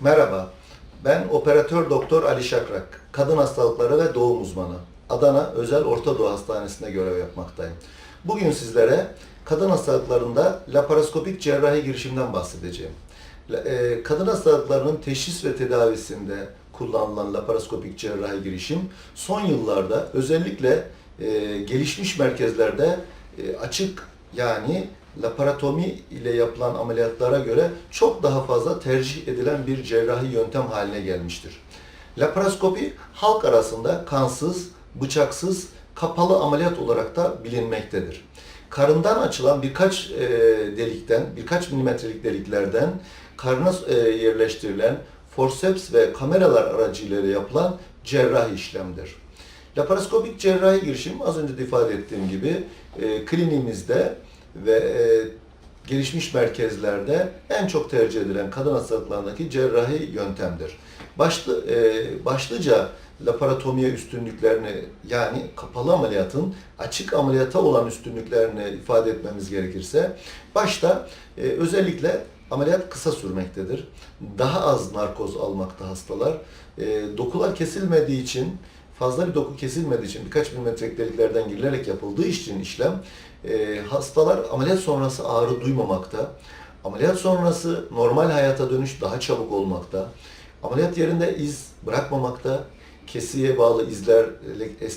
Merhaba, ben operatör doktor Ali Şakrak, kadın hastalıkları ve doğum uzmanı. Adana Özel Orta Doğu Hastanesi'nde görev yapmaktayım. Bugün sizlere kadın hastalıklarında laparoskopik cerrahi girişimden bahsedeceğim. E, Kadın hastalıklarının teşhis ve tedavisinde kullanılan laparoskopik cerrahi girişim son yıllarda özellikle e, gelişmiş merkezlerde e, açık yani laparotomi ile yapılan ameliyatlara göre çok daha fazla tercih edilen bir cerrahi yöntem haline gelmiştir. Laparoskopi halk arasında kansız, bıçaksız, kapalı ameliyat olarak da bilinmektedir. Karından açılan birkaç e, delikten, birkaç milimetrelik deliklerden karına e, yerleştirilen forceps ve kameralar aracılığıyla yapılan cerrahi işlemdir. Laparoskopik cerrahi girişim az önce de ifade ettiğim gibi e, kliniğimizde ve e, gelişmiş merkezlerde en çok tercih edilen kadın hastalıklarındaki cerrahi yöntemdir. Başlı, e, başlıca laparotomiye üstünlüklerini yani kapalı ameliyatın açık ameliyata olan üstünlüklerini ifade etmemiz gerekirse başta e, özellikle ameliyat kısa sürmektedir. Daha az narkoz almakta hastalar. E, dokular kesilmediği için fazla bir doku kesilmediği için birkaç milimetrelik deliklerden girilerek yapıldığı için işlem e, hastalar ameliyat sonrası ağrı duymamakta. Ameliyat sonrası normal hayata dönüş daha çabuk olmakta. Ameliyat yerinde iz bırakmamakta. Kesiye bağlı izler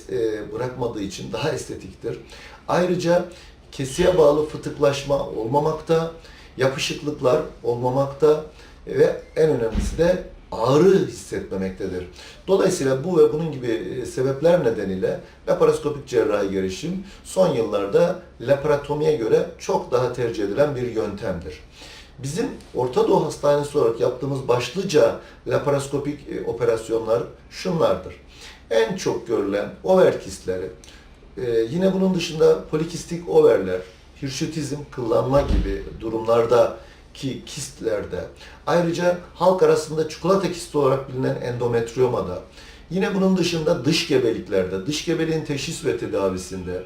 e, bırakmadığı için daha estetiktir. Ayrıca kesiye bağlı fıtıklaşma olmamakta, yapışıklıklar olmamakta ve en önemlisi de ağrı hissetmemektedir. Dolayısıyla bu ve bunun gibi e, sebepler nedeniyle laparoskopik cerrahi girişim son yıllarda laparotomiye göre çok daha tercih edilen bir yöntemdir. Bizim Orta Doğu Hastanesi olarak yaptığımız başlıca laparoskopik e, operasyonlar şunlardır. En çok görülen over kistleri, e, yine bunun dışında polikistik overler, hirşütizm, kıllanma gibi durumlarda ki kistlerde, ayrıca halk arasında çikolata kisti olarak bilinen endometriomada, yine bunun dışında dış gebeliklerde, dış gebeliğin teşhis ve tedavisinde,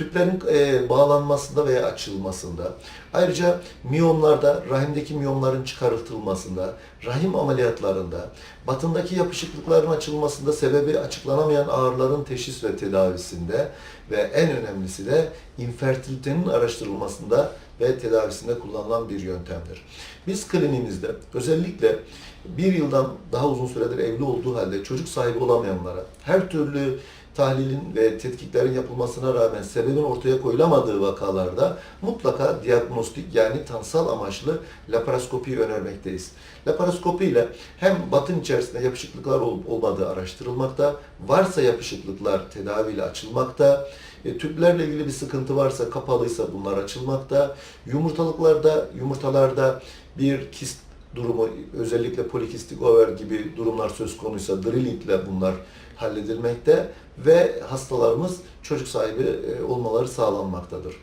tüplerin e, bağlanmasında veya açılmasında, ayrıca miyomlarda, rahimdeki miyomların çıkartılmasında, rahim ameliyatlarında, batındaki yapışıklıkların açılmasında, sebebi açıklanamayan ağrıların teşhis ve tedavisinde ve en önemlisi de infertilitenin araştırılmasında ve tedavisinde kullanılan bir yöntemdir. Biz kliniğimizde özellikle bir yıldan daha uzun süredir evli olduğu halde çocuk sahibi olamayanlara her türlü tahlilin ve tetkiklerin yapılmasına rağmen sebebin ortaya koyulamadığı vakalarda mutlaka diagnostik yani tanısal amaçlı laparoskopiyi önermekteyiz. Laparoskopi ile hem batın içerisinde yapışıklıklar olup olmadığı araştırılmakta, varsa yapışıklıklar tedaviyle açılmakta, e, tüplerle ilgili bir sıkıntı varsa kapalıysa bunlar açılmakta, yumurtalıklarda, yumurtalarda bir kist durumu özellikle polikistik over gibi durumlar söz konuysa drilling ile bunlar halledilmekte ve hastalarımız çocuk sahibi e, olmaları sağlanmaktadır.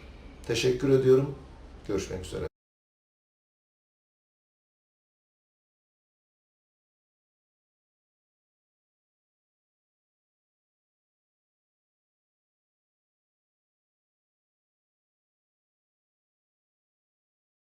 Teşekkür ediyorum. Görüşmek üzere.